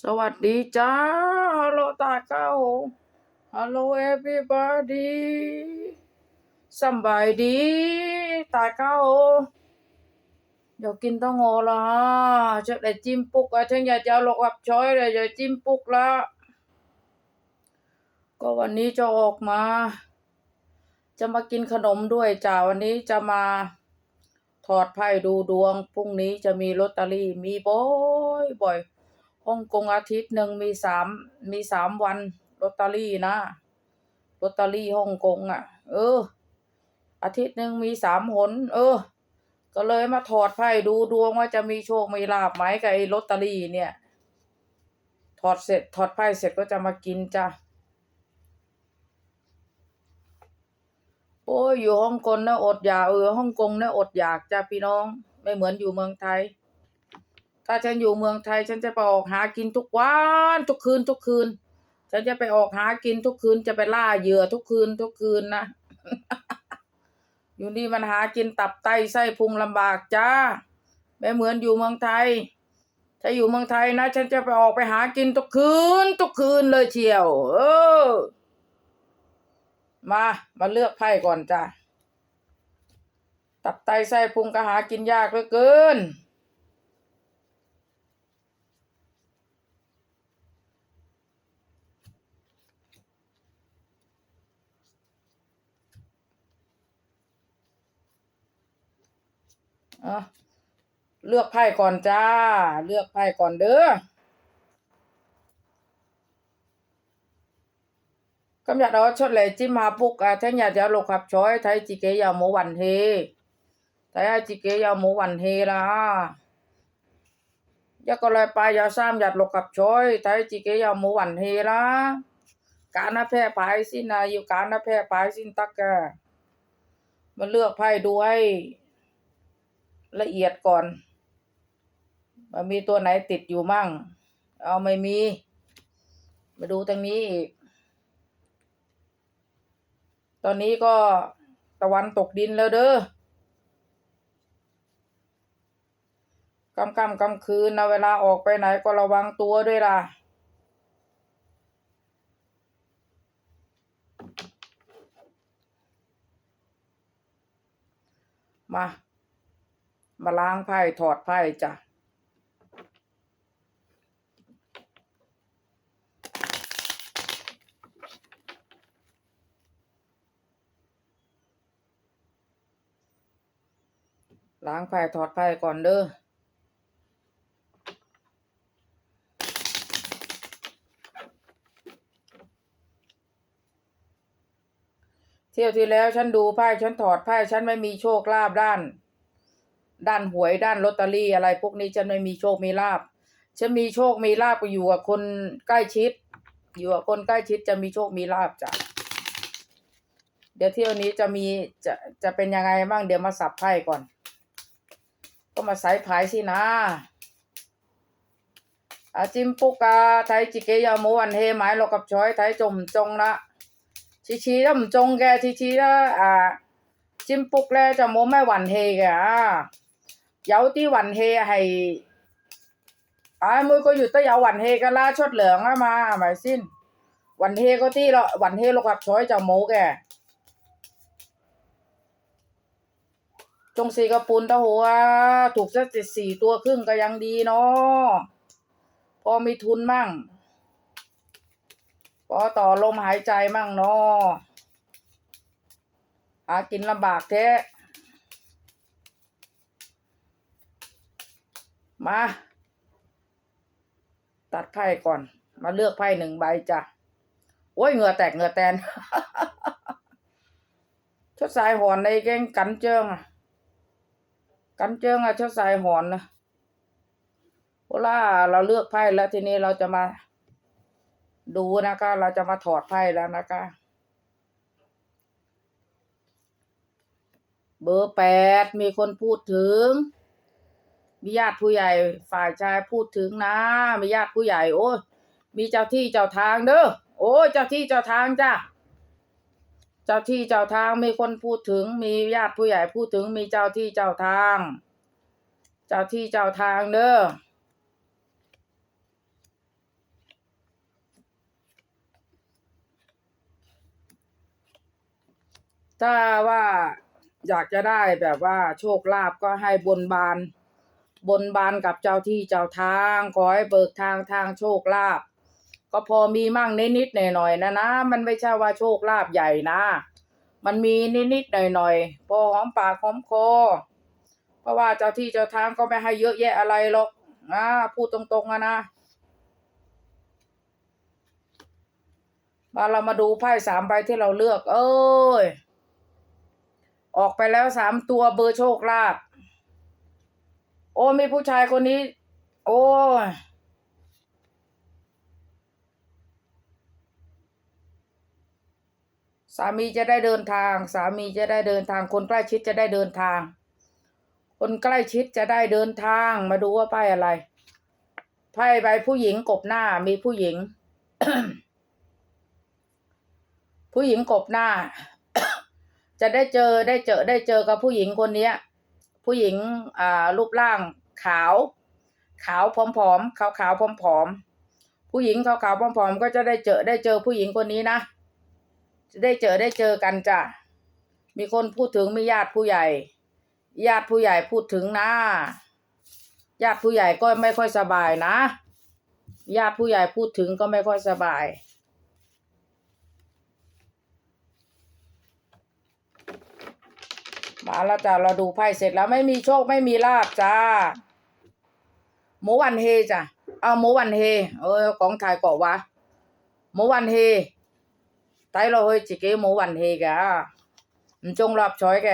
สวัสดีจ้า ฮัลโหลตาเก้า ฮัลโหล everybody สบายดี ตาเก้า เดี๋ยวกินต้องโงละฮะจะได้จิ้มปุกอะทั้งอยากจะเอาลกอับช้อยเลยจะจิ้มปุกละ ก็วันนี้จะออกมา จะมากินขนมด้วยจ้าวันนี้จะมาถอดไพ่ดูดวง พรุ่งนี้จะมีลอตเตอรี่มีบ่อยบ่อย ฮ่องกงอาทิตย์หนึ่งมีสามมีสามวันลอตเตอรี่นะลอตเตอรี่ฮ่องกงอะ เออ อาทิตย์หนึ่งมีสามหน เออ ก็เลยมาถอดไพ่ดูดวงว่าจะมีโชคมีลาบไหมกับไอ้ลอตเตอรี่เนี่ย ถอดเสร็จถอดไพ่เสร็จก็จะมากินจ้ะโอ้ยอยู่ฮ่องกงนะอดอยากเออฮ่องกงนะอดอยากจ้าพี่น้อง ไม่เหมือนอยู่เมืองไทย ถ้าฉันอยู่เมืองไทย ฉันจะไปออกหากินทุกวันทุกคืนทุกคืน ฉันจะไปออกหากินทุกคืนจะไปล่าเหยื่อทุกคืนทุกคืนนะ อยู่นี่มันหากินตับไตไส้พุงลำบากจ้าไม่เหมือนอยู่เมืองไทย ถ้าอยู่เมืองไทยนะ ฉันจะไปออกไปหากินทุกคืนทุกคืนเลยเชียว เออ มา มาเลือกไพ่ก่อนจ้ะตับไตไส้พุงก็หากินยากเหลือเกิน เอ่เลือกไพ่ก่อนจ้า เลือกไพ่ก่อนเด้อกำหยัดเอาชดเลยจิมาปุกอาแทงหยัดยาวโลขับช้อยไทยจิเกยาวโมวันเฮไทยจิเกยาวโมวันเฮละยากลอยปลายยาซ้ำหยัดโลขับช้อยไทยจิเกยาวโมวันเฮละการนาแพร่ภสินาอยู่การนาแพร่ภสินตักแกมันเลือกไพ่ด้วย ละเอียดก่อนว่ามีตัวไหนติดอยู่มั่ง เอาไม่มี มาดูทางนี้อีก ตอนนี้ก็ตะวันตกดินแล้วเด้อกำกำกำคืนนะเวลาออกไปไหนก็ระวังตัวด้วยล่ะ มา มาล้างไพ่ถอดไพ่จ้ะล้างไพ่ถอดไพ่ก่อนเด้อเที่ยวที่แล้วฉันดูไพ่ฉันถอดไพ่ฉันไม่มีโชคลาภด้าน ด้านหวยด้านลอตเตอรี่อะไร พวกนี้ฉันไม่มีโชคมีลาภฉันมีโชคมีลาภก็อยู่กับคนใกล้ชิด อยู่กับคนใกล้ชิดจะมีโชคมีลาภจ้ะเดี๋ยวเที่ยวนี้จะมีจะจะเป็นยังไงบ้างเดี๋ยวมาสับไพ่ก่อน ก็มาใส่ไพ่สินะอาจิมปุกาไทยจิเกยามูวันเฮหมายเรากับช้อยไทยจมจงละชีชีแล้วมจงแกชีชีล้วอ่า จิมปุกแล้วจะโมไม่หวันเฮแกอะ 有啲运气系，唉、每个月都有运气噶啦，出粮啊嘛，系咪先？运气嗰啲咯，运气六合彩就冇嘅。จงสี่กระปุนตะหัวถูกสักเจ็ดสี่ตัวครึ่งก็ยังดีเนาะพอมีทุนมั่ง พอต่อลมหายใจมั่งเนาะหากินลำบากแท้ มา ตัดไพ่ก่อน มาเลือกไพ่หนึ่งใบจ้ะ โอ้ยเหงื่อแตกเหงื่อแตน ชดสายหอนในแกงกันเจิงอะ กันเจิงอะชดสายหอนนะโอล่าเราเลือกไพ่แล้วทีนี้เราจะมา ดูนะคะ เราจะมาถอดไพ่แล้วนะคะเบอร์แปดมีคนพูดถึง มีญาติผู้ใหญ่ฝ่ายชายพูดถึงนะมีญาติผู้ใหญ่โอ้ยมีเจ้าที่เจ้าทางเด้อโอ้ยเจ้าที่เจ้าทางจ้ะเจ้าที่เจ้าทางมีคนพูดถึง มีญาติผู้ใหญ่พูดถึง มีเจ้าที่เจ้าทาง เจ้าที่เจ้าทางเด้อถ้าว่าอยากจะได้แบบว่าโชคลาภก็ให้บนบาน บนบานกับเจ้าที่เจ้าทาง ขอให้เบิกทางทางโชคลาภก็พอมีมั่งนิดๆหน่อยๆนะนะ มันไม่ใช่ว่าโชคลาภใหญ่นะ มันมีนิดๆหน่อยๆพอหอมปากหอมคอเพราะว่าเจ้าที่เจ้าทางก็ไม่ให้เยอะแยะอะไรหรอกอ่าพูดตรงๆอะนะมาเรามาดูไพ่สามใบที่เราเลือก เอ้ย ออกไปแล้วสามตัวเบอร์โชคลาภ โอ้มีผู้ชายคนนี้ โอ้ยสามีจะได้เดินทาง สามีจะได้เดินทาง คนใกล้ชิดจะได้เดินทาง คนใกล้ชิดจะได้เดินทาง มาดูว่าไพ่อะไรไพ่ใบผู้หญิงกบหน้ามีผู้หญิง ผู้หญิงกบหน้า จะได้เจอได้เจอได้เจอกับผู้หญิงคนเนี้ย ผู้หญิงอ่ารูปร่างขาว ขาวผอมๆขาวขาวๆผอมๆผู้หญิงขาวขาวๆผอมๆก็จะได้เจอได้เจอผู้หญิงคนนี้นะจะได้เจอได้เจอกันจ้ะมีคนพูดถึงมีญาติผู้ใหญ่ ญาติผู้ใหญ่พูดถึงนะญาติผู้ใหญ่ก็ไม่ค่อยสบายนะญาติผู้ใหญ่พูดถึงก็ไม่ค่อยสบาย มาแล้วจ้ะเราดูไพ่เสร็จแล้วไม่มีโชคไม่มีลาบจ้าหมูวันเฮจ้ะเอาหมูวันเฮเออของไทยกาะวะหมูวันเฮไตเราเฮจิเกหมูวันเฮแกมันจงรอบช้อยแก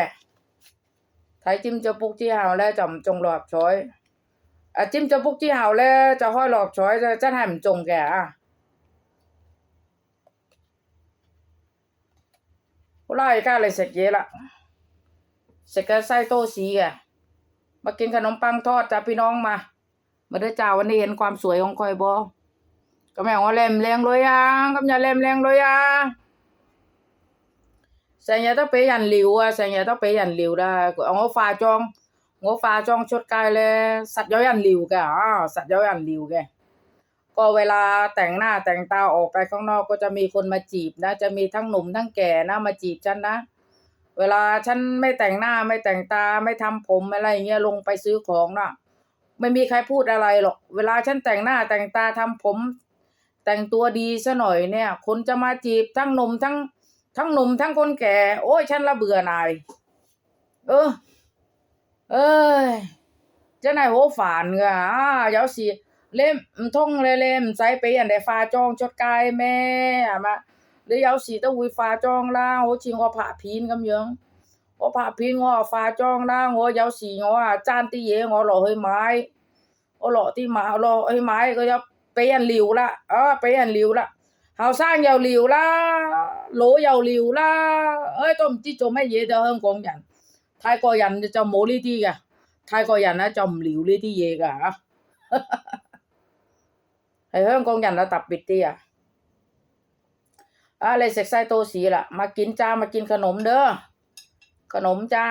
ไทยจิ้มจะปุกจี้หาวแล้วจำจงรอบช้อยอะจิ้มจะปุกจี้หาวแล้วจะห้อยรอบช้อยจะจะให้มันจงแกอะไล่ก้าเลยเสร็จเยละ เส่กระไส้โต๊ะสีอะมากินขนมปังทอดจ้าพี่น้องมา มาด้วยจ้าวันนี้เห็นความสวยของคอยบอก็แม่ว่าแรมแรงเลยอะก็อย่าแรมแรงเลยอะแสงยาต้องไปยันหลิวอะแสงยาต้องไปยันหลิวได้เอาหัวฟ้าจองหัฟ้าจองชดกายเลยสัตว์ย้อยยันหลิวแกอ๋อสัตว์ย้อยยันหลิวแกก็เวลาแต่งหน้าแต่งตาออกไปข้างนอกก็จะมีคนมาจีบนะ จะมีทั้งหนุ่มทั้งแก่นะมาจีบฉันนะ เวลาฉันไม่แต่งหน้าไม่แต่งตาไม่ทำผมอะไรเงี้ยลงไปซื้อของนะ่ะ ไม่มีใครพูดอะไรหรอก เวลาฉันแต่งหน้าแต่งตาทำผม แต่งตัวดีซะหน่อยเนี่ย คนจะมาจีบทั้งหนุ่มทั้ง ทั้งหนุ่มทั้งคนแก่ โอ้ยฉันละเบื่อนาย เออ เอ้ยจะไหนโหฝานเงาเดี๋ยวสิเล่มท่องเล่มใส่ไปอันใดฟ้าจองชดกายแม่มา 你有時都會化妝啦，好似我拍片咁樣。我拍片我又化妝啦，我有時我啊爭啲嘢我落去買，我落啲買落去買佢有俾人撩啦，啊俾人撩啦，後生又撩啦，老又撩啦，唉都唔知做乜嘢就香港人，泰國人就冇呢啲嘅，泰國人咧就唔撩呢啲嘢㗎嚇，係香港人啊特別啲啊。 อะไรเสกไซโตสีละมากินจ้ามากินขนมเด้อขนมจ้า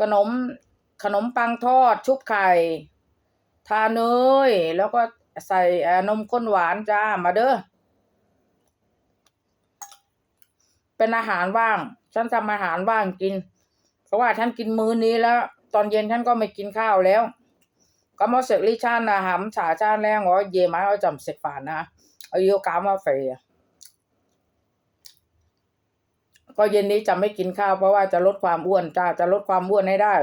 ขนมขนมปังทอดชุบไข่ ทาเนยแล้วก็ใส่นมข้นหวานจ้ามาเด้อเป็นอาหารว่าง ฉันทำอาหารว่างกิน เพราะว่าฉันกินมื้อนี้แล้ว ตอนเย็นฉันก็ไม่กินข้าวแล้วก็มาเสกลิชานนะหำฉาชาแรงอ๋อเย่ไม้เอาจำเสกฝานนะเอายกามาเฟีย ก็เย็นนี้จะไม่กินข้าวเพราะว่าจะลดความอ้วนจ้าจะลดความอ้วนให้ได้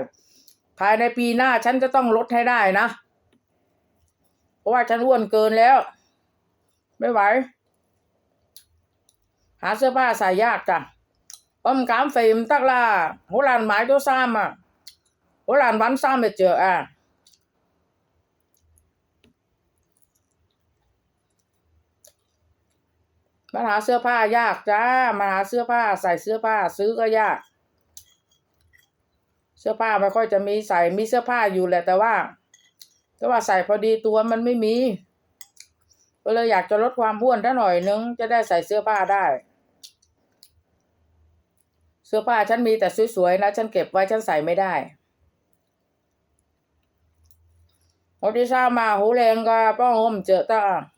ภายในปีหน้าฉันจะต้องลดให้ได้นะ เพราะว่าฉันอ้วนเกินแล้ว ไม่ไหว หาเสื้อผ้าใส่ยากจ้ะผม cảm phim tức là hổ làn mãi cho sam à hổ làn bắn sam được chưa à มันหาเสื้อผ้ายากจ้ามันหาเสื้อผ้าใส่เสื้อผ้าซื้อก็ยาก เสื้อผ้าไม่ค่อยจะมีใส่มีเสื้อผ้าอยู่แหละแต่ว่าแต่ว่าใส่พอดีตัวมันไม่มี ก็เลยอยากจะลดความอ้วนถ้าหน่อยนึงจะได้ใส่เสื้อผ้าได้ เสื้อผ้าฉันมีแต่สวยๆนะฉันเก็บไว้ฉันใส่ไม่ได้我啲衫啊好靓噶，不过我唔着得啊，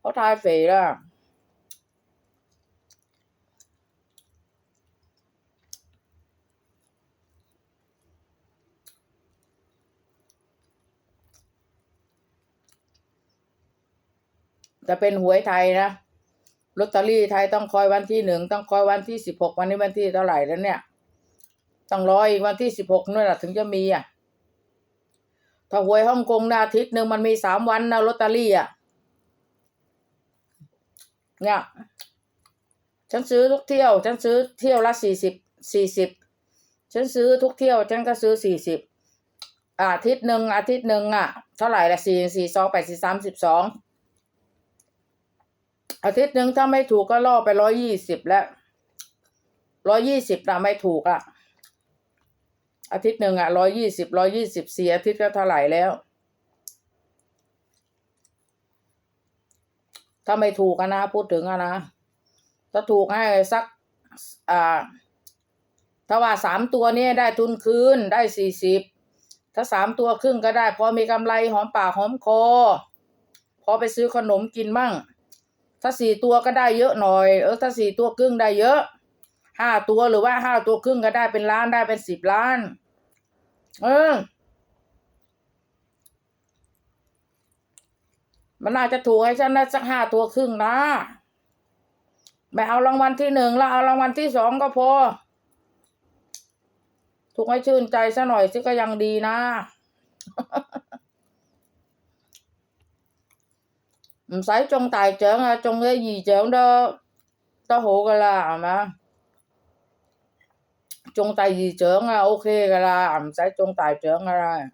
我太肥啦。 จะเป็นหวยไทยนะลอตเตอรี่ไทยต้องคอยวันที่หนึ่งต้องคอยวันที่สิบหกวันนี้วันที่เท่าไหร่แล้วเนี่ย ต้องรออีกวันที่สิบหกนู่นแหละถึงจะมีอะถ้าหวยฮ่องกงนะอาทิตย์หนึ่งมันมีสามวันนะลอตเตอรี่อะเนี่ยฉันซื้อทุกเที่ยว ฉันซื้อเที่ยวละสี่สิบสี่สิบฉันซื้อทุกเที่ยว ฉันก็ซื้อสี่สิบอาทิตย์หนึ่งอาทิตย์หนึ่งอะ เท่าไหร่ละสี่สี่สองแปดสี่สามสิบสอง อาทิตย์หนึ่งถ้าไม่ถูกก็ล่อไปร้อยยี่สิบแล้วร้อยยี่สิบนะไม่ถูกอะอาทิตย์หนึ่งอะร้อยยี่สิบร้อยยี่สิบสี่อาทิตย์ก็เท่าไหร่แล้ว ถ้าไม่ถูกนะ พูดถึงนะ ถ้าถูกให้สัก อ่า ถ้าว่าสามตัวนี้ได้ทุนคืนได้สี่สิบถ้าสามตัวครึ่งก็ได้ พอมีกำไรหอมปากหอมคอ พอไปซื้อขนมกินมั่ง ถ้าสี่ตัวก็ได้เยอะหน่อย เออถ้าสี่ตัวครึ่งได้เยอะห้าตัวหรือว่าห้าตัวครึ่งก็ได้เป็นล้านได้เป็นสิบล้าน เออ มันน่าจะถูกให้ฉันได้สักห้าตัวครึ่งนะไม่เอารางวัลที่หนึ่งแล้วเอารางวัลที่สองก็พอ ถูกให้ชื่นใจซะหน่อยสิก็ยังดีนะ 唔使中大獎啊，中咗二獎都都好噶啦，係嘛？中第二獎啊，OK 噶啦，唔使中大獎噶啦。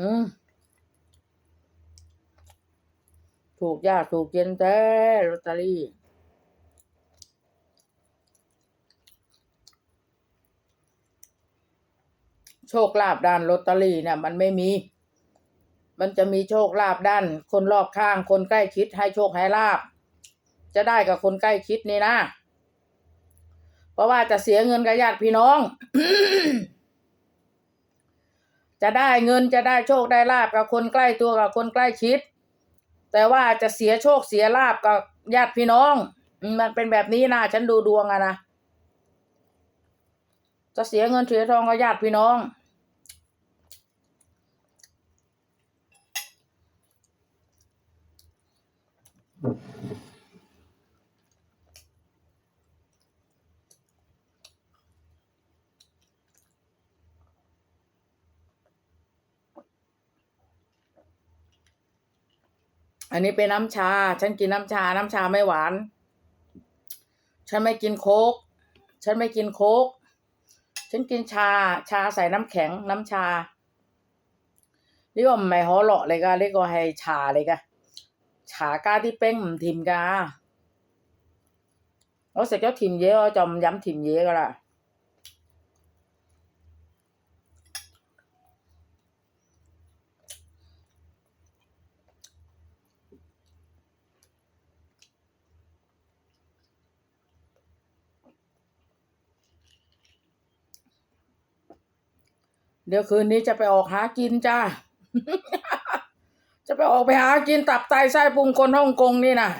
อืมถูกยากถูกเย็นแต่ลอตเตอรี่โชคลาภด้านลอตเตอรี่เนี่ยมันไม่มี มันจะมีโชคลาภด้าน คนรอบข้าง คนใกล้ชิดให้โชคให้ลาบจะได้กับคนใกล้ชิดนี่นะ เพราะว่าจะเสียเงินกับญาติพี่น้อง จะได้เงินจะได้โชคได้ลาบกับคนใกล้ตัวกับคนใกล้ชิด แต่ว่าจะเสียโชคเสียลาบกับญาติพี่น้อง มันเป็นแบบนี้นะฉันดูดวงอะนะจะเสียเงินเสียทองกับญาติพี่น้อง อันนี้เป็นน้ำชา ฉันกินน้ำชา น้ำชาไม่หวาน ฉันไม่กินโคกฉันไม่กินโคกฉันกินชา ชาใส่น้ำแข็ง น้ำชาเรียกว่าไม่ฮอเลาะเลยกะเรียกว่าให้ชาเลยกะชากาที่เป้งทิมกาโอ้เสร็จแล้วทิมเยอะจอมย้ำทิมเยอะก็ละ เดี๋ยวคืนนี้จะไปออกหากินจ้า จะไปออกไปหากินตับไตไส้พุงคนฮ่องกงนี่นะ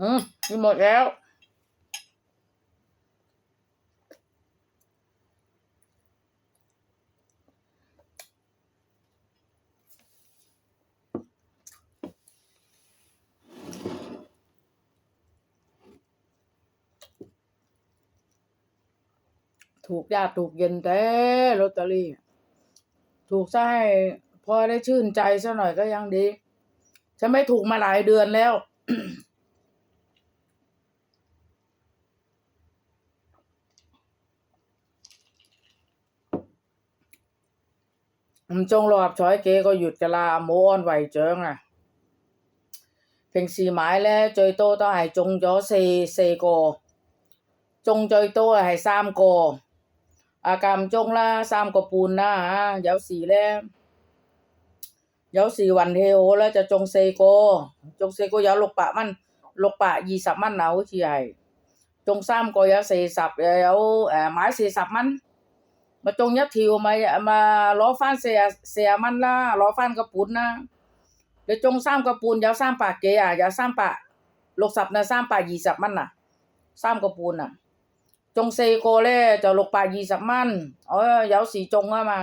อืมกินหมดแล้ว ถู กยากถูกเย็นแต่ลอตเตอรี่ ถูกซะให้พอได้ชื่นใจซะหน่อยก็ยังดี ฉันไม่ถูกมาหลายเดือนแล้ว จงหอบช้อยเกก็หยุดกะลาโมออนไหวเจิงอะเพ่งสีหมายแล้วจอยโตต้องให้จงยอเซเซโกจงจอยโตให้สามโก 啊間唔中啦三個半啦嚇，有時咧 有時運氣好咧，就中四個，中四個有六百蚊，六百二十蚊啊，好似係。中三個有四十，又有誒、呃、買四十蚊，咪中一條咪咪攞翻四啊四啊蚊啦，攞翻個本啦。你中三個半有三百幾啊，有三百六十啊，三百二十蚊啊，三個半啊。 จงเซโกเล่จะลกปายีสักมั่นเออยาวสีจงเข้ามา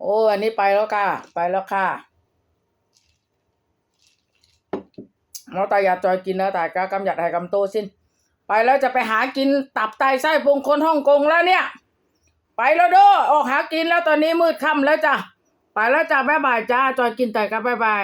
โอ้อันนี้ไปแล้วค่ะ ไปแล้วค่ะเราตายาจอยกินนะตายกากำหยัดไห้กำโตสิ้น ไปแล้วจะไปหากินตับไตไส้พุงคนฮ่องกงแล้วเนี่ย ไปแล้วด้อออกหากินแล้วตอนนี้มืดค่ำแล้วจ้ะ ไปแล้วจ้าบ๊ายบายจ้าจอยกินแต่กันบ๊ายบาย